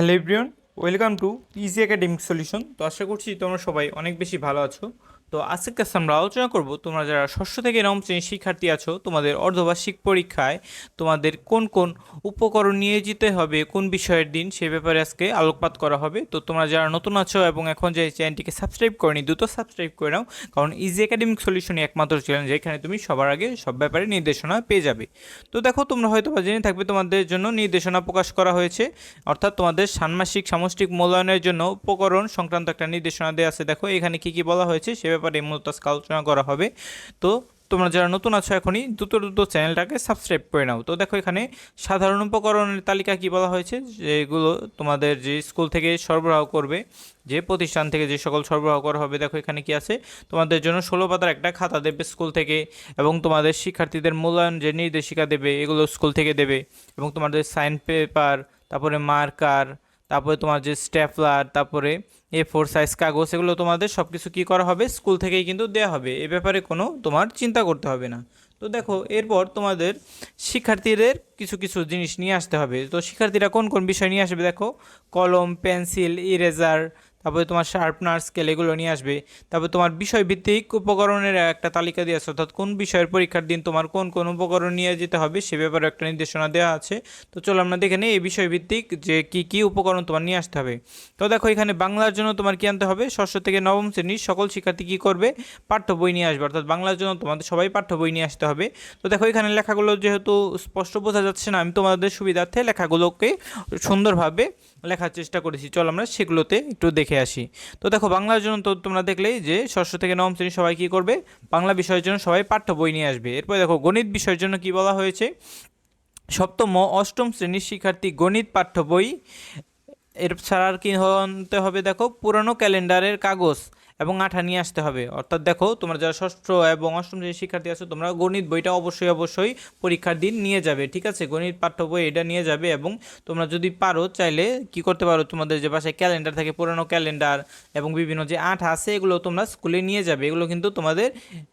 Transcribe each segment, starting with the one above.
Hello everyone, welcome to easy academic solution তো আশা করছি তোমরা সবাই অনেক বেশি ভালো আছো। তো আজকের কাছে আমরা আলোচনা করব, তোমরা যারা ষষ্ঠ থেকে নবম শ্রেণির শিক্ষার্থী আছো, তোমাদের অর্ধবার্ষিক পরীক্ষায় তোমাদের কোন কোন উপকরণ নিয়ে যেতে হবে, কোন বিষয়ের দিন সে ব্যাপারে আজকে আলোকপাত করা হবে। তো তোমরা যারা নতুন আছো এবং এখন যে চ্যানেলটিকে সাবস্ক্রাইব করনি, দ্রুত সাবস্ক্রাইব করে নাও, কারণ ইজি একাডেমিক সলিউশনই একমাত্র চ্যানেল যেখানে তুমি সবার আগে সব ব্যাপারে নির্দেশনা পেয়ে যাবে। তো দেখো, তোমরা হয়তো বা জেনে থাকবে তোমাদের জন্য নির্দেশনা প্রকাশ করা হয়েছে, অর্থাৎ তোমাদের ষান্মাসিক সামষ্টিক মূল্যায়নের জন্য উপকরণ সংক্রান্ত একটা নির্দেশনা দেওয়া আছে। দেখো, এখানে কি কি বলা হয়েছে সে ব্যাপারে মূলত আজকে আলোচনা করা হবে। তো তোমরা যারা নতুন আছো এখনই দ্রুত দ্রুত চ্যানেলটাকে সাবস্ক্রাইব করে নাও। তো দেখো এখানে সাধারণ উপকরণের তালিকা কি বলা হয়েছে? যেগুলো তোমাদের যে স্কুল থেকে সরবরাহ করবে, যে প্রতিষ্ঠান থেকে যে সকল সরবরাহ করা হবে, দেখো এখানে কি আছে? তোমাদের জন্য ষোলো পাতার একটা খাতা দেবে স্কুল থেকে এবং তোমাদের শিক্ষার্থীদের মূল্যায়ন যে নির্দেশিকা দেবে, এগুলো স্কুল থেকে দেবে এবং তোমাদের সাইন পেপার, তারপরে মার্কার তারপরে তোমার যে স্ট্যাপলার, তারপরে এ ফোর সাইজ কাগজ, এগুলো তোমাদের সব কিছু কী করা হবে? স্কুল থেকেই কিন্তু দেওয়া হবে। এ ব্যাপারে কোনো তোমার চিন্তা করতে হবে না। তো দেখো, এরপর তোমাদের শিক্ষার্থীদের কিছু কিছু জিনিস নিয়ে আসতে হবে। তো শিক্ষার্থীরা কোন কোন বিষয় নিয়ে আসবে? দেখো, কলম, পেন্সিল ইরেজার তারপরে তোমার শার্পনার স্কেল এগুলো নিয়ে আসবে। তারপর তোমার বিষয়ভিত্তিক উপকরণের একটা তালিকা দিয়ে আছে অর্থাৎ কোন বিষয়ের পরীক্ষার দিন তোমার কোন কোন উপকরণ নিয়ে যেতে হবে সে ব্যাপারে একটা নির্দেশনা দেওয়া আছে। তো চলো আমরা দেখে নিই এই বিষয়ভিত্তিক যে কি কি উপকরণ তোমার নিয়ে আসতে হবে। তো দেখো এখানে বাংলার জন্য তোমার কি আনতে হবে? ষষ্ঠ থেকে নবম শ্রেণির সকল শিক্ষার্থী কী করবে? পাঠ্য বই নিয়ে আসবে, অর্থাৎ বাংলার জন্য তোমাদের সবাই পাঠ্য বই নিয়ে আসতে হবে। তো দেখো এখানে লেখাগুলো যেহেতু স্পষ্ট বোঝা যাচ্ছে না, আমি তোমাদের সুবিধার্থে লেখাগুলোকে সুন্দরভাবে লেখার চেষ্টা করেছি। চলো আমরা সেগুলোতে একটু দেখে আসি। তো দেখো, বাংলার জন্য তো তোমরা দেখলেই যে ষষ্ঠ থেকে নবম শ্রেণি সবাই কী করবে? বাংলা বিষয়ের জন্য সবাই পাঠ্য বই নিয়ে আসবে। এরপর দেখো, গণিত বিষয়ের জন্য কি বলা হয়েছে? সপ্তম ও অষ্টম শ্রেণির শিক্ষার্থী গণিত পাঠ্য বই, এর ছাড়া আর কি হতে হবে দেখো? পুরনো ক্যালেন্ডারের কাগজ। এবং আঠা নিয়ে আসতে হবে। অর্থাৎ দেখো, তোমরা যারা ষষ্ঠ এবং অষ্টম শ্রেণির শিক্ষার্থী আছো, তোমরা গণিত বইটা অবশ্যই অবশ্যই পরীক্ষার দিন নিয়ে যাবে, ঠিক আছে? গণিত পাঠ্য বই এটা নিয়ে যাবে এবং তোমরা যদি পারো, চাইলে কি করতে পারো? তোমাদের যে বাসায় ক্যালেন্ডার থাকে, পুরনো ক্যালেন্ডার এবং বিভিন্ন যে আঠা আছে, এগুলো তোমরা স্কুলে নিয়ে যাবে। এগুলো কিন্তু তোমাদের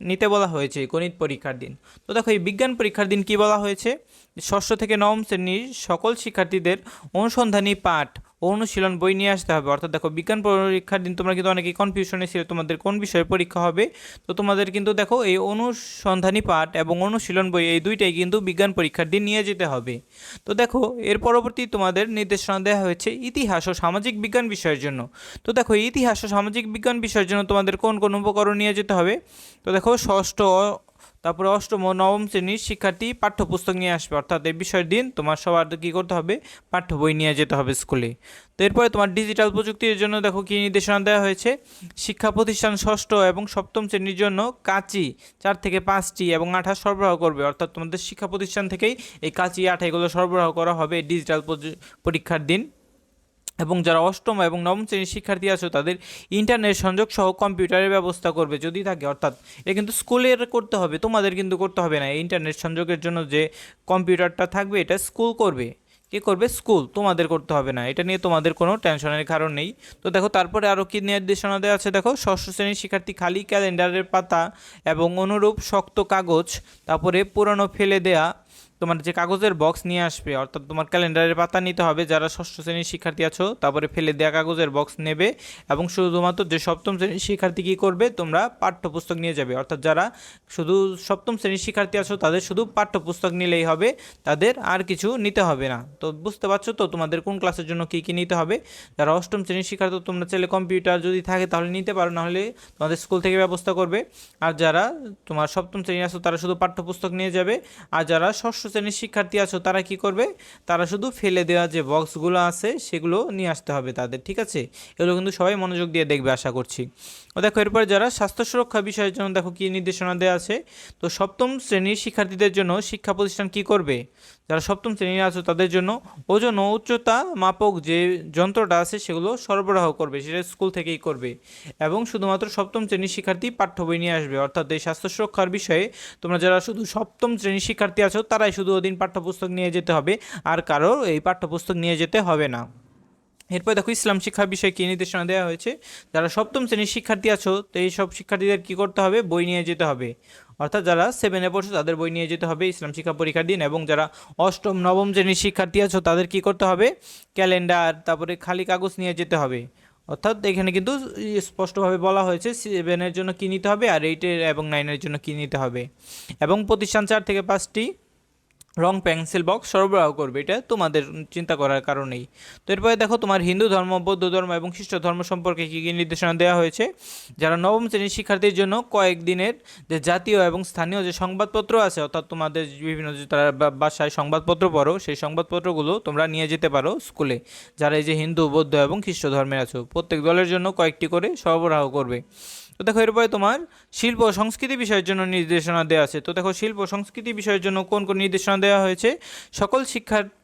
নিতে বলা হয়েছে গণিত পরীক্ষার দিন। তো দেখো, এই বিজ্ঞান পরীক্ষার দিন কি বলা হয়েছে? ষষ্ঠ থেকে নবম শ্রেণির সকল শিক্ষার্থীদের অনুসন্ধানী পাঠ অনুশীলন বই নিয়ে আসতে হবে। অর্থাৎ দেখো, বিজ্ঞান পরীক্ষার দিন তোমরা কিন্তু অনেকেই কনফিউশনে ছিল, তোমাদের কোন বিষয়ে পরীক্ষা হবে? তো তোমাদের কিন্তু দেখো, এই অনুসন্ধানী পাঠ এবং অনুশীলন বই এই দুইটাই কিন্তু বিজ্ঞান পরীক্ষার দিন নিয়ে যেতে হবে। তো দেখো, এর পরবর্তী তোমাদের নির্দেশনা দেওয়া হয়েছে ইতিহাস ও সামাজিক বিজ্ঞান বিষয়ের জন্য। তো দেখো, ইতিহাস ও সামাজিক বিজ্ঞান বিষয়ের জন্য তোমাদের কোন কোন উপকরণ নিয়ে যেতে হবে? তো দেখো, ষষ্ঠ তারপরে অষ্টম ও নবম শ্রেণির শিক্ষার্থী পাঠ্যপুস্তক নিয়ে আসবে। অর্থাৎ এই বিষয়ের দিন তোমার সবার কী করতে হবে? পাঠ্য বই নিয়ে যেতে হবে স্কুলে তো এরপরে তোমার ডিজিটাল প্রযুক্তির জন্য দেখো কী নির্দেশনা দেওয়া হয়েছে। শিক্ষা প্রতিষ্ঠান ষষ্ঠ এবং সপ্তম শ্রেণির জন্য কাঁচি চার থেকে পাঁচটি এবং আঠা সরবরাহ করবে। অর্থাৎ তোমাদের শিক্ষা প্রতিষ্ঠান থেকেই এই কাঁচি, আঠা এগুলো সরবরাহ করা হবে ডিজিটাল পরীক্ষার দিন। এবং যারা অষ্টম এবং নবম শ্রেণির শিক্ষার্থী আছে, তাদের ইন্টারনেট সংযোগ সহ কম্পিউটারের ব্যবস্থা করবে যদি থাকে। অর্থাৎ এটা কিন্তু স্কুলের করতে হবে, তোমাদের কিন্তু করতে হবে না। ইন্টারনেট সংযোগের জন্য যে কম্পিউটারটা থাকবে, এটা স্কুল করবে। কে করবে? স্কুল তোমাদের করতে হবে না। এটা নিয়ে তোমাদের কোনো টেনশনের কারণ নেই। তো দেখো, তারপরে আরও কী নির্দেশনা দেওয়া আছে? দেখো, ষষ্ঠ শ্রেণির শিক্ষার্থী খালি ক্যালেন্ডারের পাতা এবং অনুরূপ শক্ত কাগজ, তারপরে পুরনো ফেলে দেয়া তোমার যে কাগজের বক্স নিয়ে আসবে, অর্থাৎ তোমার ক্যালেন্ডারের পাতা নিতে হবে, যারা ষষ্ঠ শ্রেণির শিক্ষার্থী আছো, তারপরে ফেলে দেওয়া কাগজের বক্স নেবে এবং শুধুমাত্র যে সপ্তম শ্রেণির শিক্ষার্থী কী করবে, তোমরা পাঠ্যপুস্তক নিয়ে যাবে। অর্থাৎ যারা শুধু সপ্তম শ্রেণির শিক্ষার্থী আছো, তাদের শুধু পাঠ্যপুস্তক নিলেই হবে, তাদের আর কিছু নিতে হবে না। তো বুঝতে পারছ তো তোমাদের কোন ক্লাসের জন্য কী কী নিতে হবে? যারা অষ্টম শ্রেণির শিক্ষার্থী তোমরা চাইলে কম্পিউটার যদি থাকে তাহলে নিতে পারো, নাহলে তোমাদের স্কুল থেকে ব্যবস্থা করবে। আর যারা তোমার সপ্তম শ্রেণি আছো, তারা শুধু পাঠ্যপুস্তক নিয়ে যাবে। আর যারা ষষ্ঠ শ্রেণির শিক্ষার্থী আছো, তারা কি করবে? তারা শুধু ফেলে দেওয়া যে বক্সগুলো আছে, সেগুলো নিয়ে আসতে হবে তাদের, ঠিক আছে? এগুলো কিন্তু সবাই মনোযোগ দিয়ে দেখবে, আশা করছি। ও দেখো, এরপর যারা স্বাস্থ্য সুরক্ষা বিষয়ের জন্য দেখো কী নির্দেশনা দেওয়া আছে, তো সপ্তম শ্রেণির শিক্ষার্থীদের জন্য শিক্ষা প্রতিষ্ঠান কি করবে? যারা সপ্তম শ্রেণির আছো, তাদের জন্য ওজন ও উচ্চতা মাপক যে যন্ত্রটা আছে, সেগুলো সরবরাহ করবে, সেটা স্কুল থেকেই করবে। এবং শুধুমাত্র সপ্তম শ্রেণির শিক্ষার্থী পাঠ্য বই নিয়ে আসবে, অর্থাৎ এই স্বাস্থ্য সুরক্ষার বিষয়ে তোমরা যারা শুধু সপ্তম শ্রেণির শিক্ষার্থী আছো, তারাই শুধু ওদিন পাঠ্যপুস্তক নিয়ে যেতে হবে, আর কারও এই পাঠ্যপুস্তক নিয়ে যেতে হবে না। এরপর দেখো ইসলাম শিক্ষা বিষয়ে কী নির্দেশনা দেওয়া হয়েছে? যারা সপ্তম শ্রেণির শিক্ষার্থী আছো, তো এই সব শিক্ষার্থীদের কী করতে হবে? বই নিয়ে যেতে হবে। অর্থাৎ যারা সেভেনে পড়ছো, তাদের বই নিয়ে যেতে হবে ইসলাম শিক্ষা পরীক্ষার দিন, এবং যারা অষ্টম, নবম শ্রেণির শিক্ষার্থী আছো, তাদের কী করতে হবে? ক্যালেন্ডার, তারপরে খালি কাগজ নিয়ে যেতে হবে। অর্থাৎ এখানে কিন্তু স্পষ্টভাবে বলা হয়েছে সেভেনের জন্য কী নিতে হবে, আর এইটের এবং নাইনের জন্য কী নিতে হবে। এবং প্রতিষ্ঠান চার থেকে পাঁচটি রং পেন্সিল বক্স সরবরাহ করবে, এটা তোমাদের চিন্তা করার কারণেই। তো এরপরে দেখো তোমার হিন্দু ধর্ম, বৌদ্ধ ধর্ম এবং খ্রিস্ট ধর্ম সম্পর্কে কী কী নির্দেশনা দেওয়া হয়েছে। যারা নবম শ্রেণির শিক্ষার্থীর জন্য কয়েকদিনের যে জাতীয় এবং স্থানীয় যে সংবাদপত্র আছে, অর্থাৎ তোমাদের বিভিন্ন যে তারা বাসায় সংবাদপত্র পড়ো, সেই সংবাদপত্রগুলো তোমরা নিয়ে যেতে পারো স্কুলে। যারা এই যে হিন্দু, বৌদ্ধ এবং খ্রিস্ট ধর্মের আছো, প্রত্যেক দলের জন্য কয়েকটি করে সরবরাহ করবে। তো দেখো, এরপরে তোমার শিল্প সংস্কৃতি বিষয়ের জন্য নির্দেশনা দেওয়া আছে। তো দেখো, শিল্প সংস্কৃতি বিষয়ের জন্য কোন কোন নির্দেশনা দেওয়া হয়েছে? সকল শিক্ষার্থী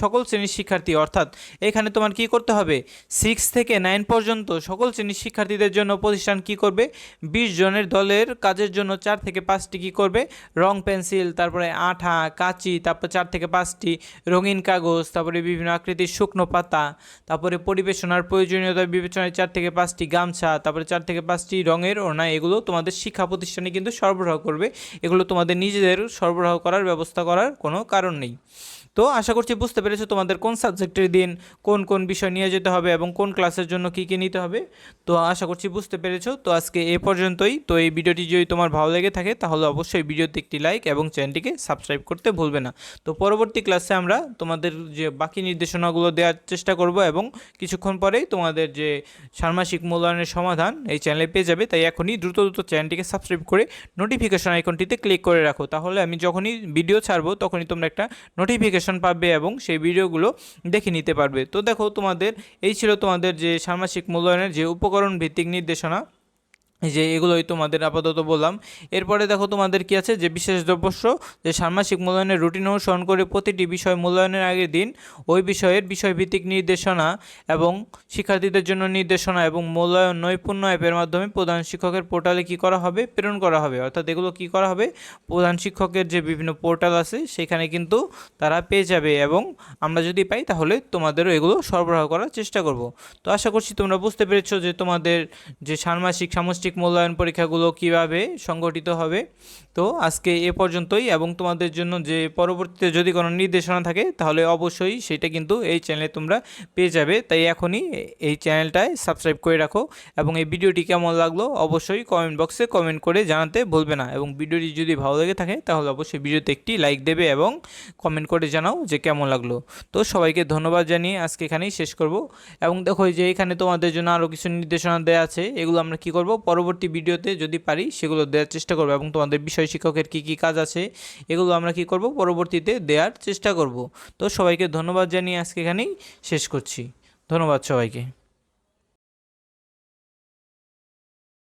সকল শ্রেণির শিক্ষার্থী, অর্থাৎ এখানে তোমার কি করতে হবে? সিক্স থেকে নাইন পর্যন্ত সকল শ্রেণির শিক্ষার্থীদের জন্য প্রতিষ্ঠান কি করবে? বিশ জনের দলের কাজের জন্য চার থেকে পাঁচটি কি করবে? রং পেন্সিল, তারপরে আঠা, কাঁচি, তারপর চার থেকে পাঁচটি, রঙিন কাগজ, তারপরে বিভিন্ন আকৃতির শুকনো পাতা, তারপরে পরিবেশনার প্রয়োজনীয়তা বিবেচনায় চার থেকে পাঁচটি গামছা, তারপরে চার থেকে পাঁচটি রঙের ওড়না, এগুলো তোমাদের শিক্ষা প্রতিষ্ঠানে কিন্তু সরবরাহ করবে। এগুলো তোমাদের নিজেদের সরবরাহ করার, ব্যবস্থা করার কোনো কারণ নেই। তো আশা করছি বুঝতে পেরেছ তোমাদের কোন সাবজেক্টের দিন কোন কোন বিষয় নিয়ে যেতে হবে এবং কোন ক্লাসের জন্য কী কী নিতে হবে। তো আশা করছি বুঝতে পেরেছ। তো আজকে এ পর্যন্তই। তো এই ভিডিওটি যদি তোমার ভালো লেগে থাকে তাহলে অবশ্যই ভিডিওতে একটি লাইক এবং চ্যানেলটিকে সাবস্ক্রাইব করতে ভুলবে না। তো পরবর্তী ক্লাসে আমরা তোমাদের যে বাকি নির্দেশনাগুলো দেওয়ার চেষ্টা করব এবং কিছুক্ষণ পরেই তোমাদের যে ষান্মাসিক মূল্যায়নের সমাধান এই চ্যানেলে পেয়ে যাবে। তাই এখনই দ্রুত দ্রুত চ্যানেলটিকে সাবস্ক্রাইব করে নোটিফিকেশন আইকনটিতে ক্লিক করে রাখো। তাহলে আমি যখনই ভিডিও ছাড়বো তখনই তোমরা একটা নোটিফিকেশন পাবে এবং সেই ভিডিওগুলো দেখে নিতে পারবে। তো দেখো তোমাদের, এই ছিল তোমাদের যে ষান্মাসিক মূল্যায়নের যে উপকরণ ভিত্তিক নির্দেশনা। যে এগুলোই তোমাদের আপাতত বললাম। এরপরে দেখো তোমাদের কি আছে? যে বিশেষ দ্রব্যস্য যে ষান্মাসিক মূল্যায়নের রুটিন অনুসরণ করে প্রতিটি বিষয় মূল্যায়নের আগের দিন ওই বিষয়ের বিষয়ভিত্তিক নির্দেশনা এবং শিক্ষার্থীদের জন্য নির্দেশনা এবং মূল্যায়ন নৈপুণ্য অ্যাপের মাধ্যমে প্রধান শিক্ষকের পোর্টালে কি করা হবে? প্রেরণ করা হবে। অর্থাৎ এগুলো কি করা হবে? প্রধান শিক্ষকের যে বিভিন্ন পোর্টাল আছে, সেখানে কিন্তু তারা পেয়ে যাবে এবং আমরা যদি পাই, তাহলে তোমাদেরও এগুলো সরবরাহ করার চেষ্টা করব। তো আশা করছি তোমরা বুঝতে পেরেছ যে তোমাদের যে ষান্মাসিক, সামষ্টিক মূল্যায়ন পরীক্ষাগুলো কীভাবে সংগঠিত হবে? তো আজকে এ পর্যন্তই এবং তোমাদের জন্য যে পরবর্তীতে যদি কোনো নির্দেশনা থাকে, তাহলে অবশ্যই সেটা কিন্তু এই চ্যানেলে তোমরা পেয়ে যাবে। তাই এখনই এই চ্যানেলটায় সাবস্ক্রাইব করে রাখো এবং এই ভিডিওটি কেমন লাগল অবশ্যই কমেন্ট বক্সে কমেন্ট করে জানাতে ভুলবে না এবং ভিডিওটি যদি ভালো লেগে থাকে, তাহলে অবশ্যই ভিডিওতে একটি লাইক দেবে এবং কমেন্ট করে জানাও যে কেমন লাগল। তো সবাইকে ধন্যবাদ জানিয়ে আজকে এখানেই শেষ করব এবং দেখো যে এখানে তোমাদের জন্য আরও কিছু নির্দেশনা দেওয়া আছে, এগুলো আমরা কি করব? পরবর্তী ভিডিওতে যদি পারি সেগুলো দেওয়ার চেষ্টা করব এবং তোমাদের বিষয় শিক্ষকের কি কি কাজ আছে এগুলো আমরা কি করব? পরবর্তীতে দেওয়ার চেষ্টা করব। তো সবাইকে ধন্যবাদ জানিয়ে আজকে এখানেই শেষ করছি। ধন্যবাদ সবাইকে।